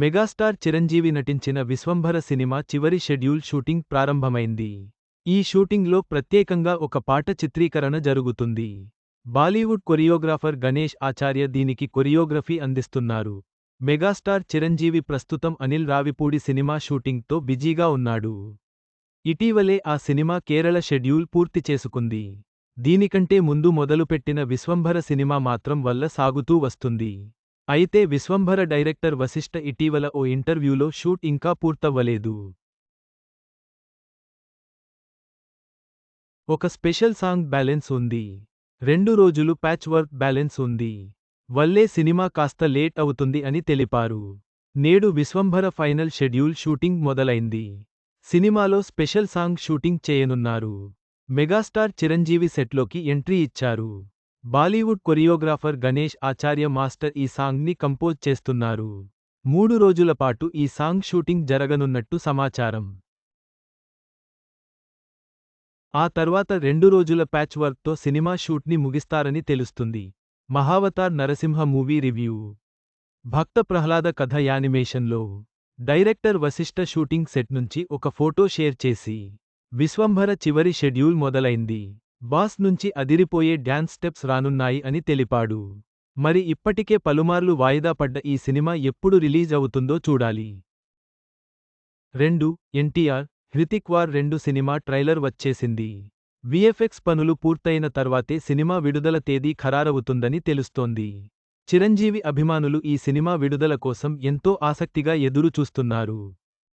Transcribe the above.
Megastar Chiranjeevi నటించిన Vishwambhara cinema చివరి schedule shooting ప్రారంభమైంది. ఈ షూటింగ్లో ప్రత్యేకంగా ఒక పాట చిత్రీకరణ జరుగుతుంది. బాలీవుడ్ కొరియోగ్రాఫర్ గణేష్ ఆచార్య దీనికి కొరియోగ్రఫీ అందిస్తున్నారు. మెగాస్టార్ చిరంజీవి ప్రస్తుతం అనిల్ రావిపూడి సినిమా షూటింగ్తో బిజీగా ఉన్నాడు. ఇటీవలే ఆ సినిమా కేరళ షెడ్యూల్ పూర్తి చేసుకుంది. దీనికంటే ముందు మొదలుపెట్టిన విశ్వంభర సినిమా మాత్రం వల్ల సాగుతూ వస్తుంది. అయితే విశ్వంభర డైరెక్టర్ వశిష్ట ఇటీవల ఓ ఇంటర్వ్యూలో షూట్ ఇంకా పూర్తవ్వలేదు. ఒక స్పెషల్ సాంగ్ బ్యాలెన్స్ ఉంది. రెండు రోజులు ప్యాచ్ వర్క్ బ్యాలెన్స్ ఉంది. వల్లే సినిమా కాస్త లేట్ అవుతుంది అని తెలిపారు. నేడు విశ్వంభర ఫైనల్ షెడ్యూల్ షూటింగ్ మొదలైంది. సినిమాలో స్పెషల్ సాంగ్ షూటింగ్ చేయనున్నారు. మెగాస్టార్ చిరంజీవి సెట్లోకి ఎంట్రీ ఇచ్చారు. Bollywood choreographer Ganesh Acharya master ఈ సాంగ్ని కంపోజ్ చేస్తున్నారు. మూడు రోజుల పాటు ఈ సాంగ్ షూటింగ్ జరగనున్నట్టు సమాచారం. ఆ తర్వాత రెండు రోజుల ప్యాచ్ వర్క్తో సినిమా షూట్ని ముగిస్తారని తెలుస్తుంది. Mahavatar Narasimha movie review. భక్త ప్రహ్లాద కథ యానిమేషన్లో. డైరెక్టర్ వశిష్ఠ షూటింగ్ సెట్ నుంచి ఒక ఫోటో షేర్ చేసి. విశ్వంభర చివరి షెడ్యూల్ మొదలైంది. బాస్ నుంచి అదిరిపోయే డ్యాన్స్ స్టెప్స్ రానున్నాయి అని తెలిపాడు. మరి ఇప్పటికే పలుమార్లు వాయిదా పడ్డ ఈ సినిమా ఎప్పుడు రిలీజ్ అవుతుందో చూడాలి. రెండు ఎన్టీఆర్ హృతిక్ వార్ రెండు సినిమా ట్రైలర్ వచ్చేసింది. విఎఫ్ఎక్స్ పనులు పూర్తయిన తర్వాతే సినిమా విడుదల తేదీ ఖరారవుతుందని తెలుస్తోంది. చిరంజీవి అభిమానులు ఈ సినిమా విడుదల కోసం ఎంతో ఆసక్తిగా ఎదురు చూస్తున్నారు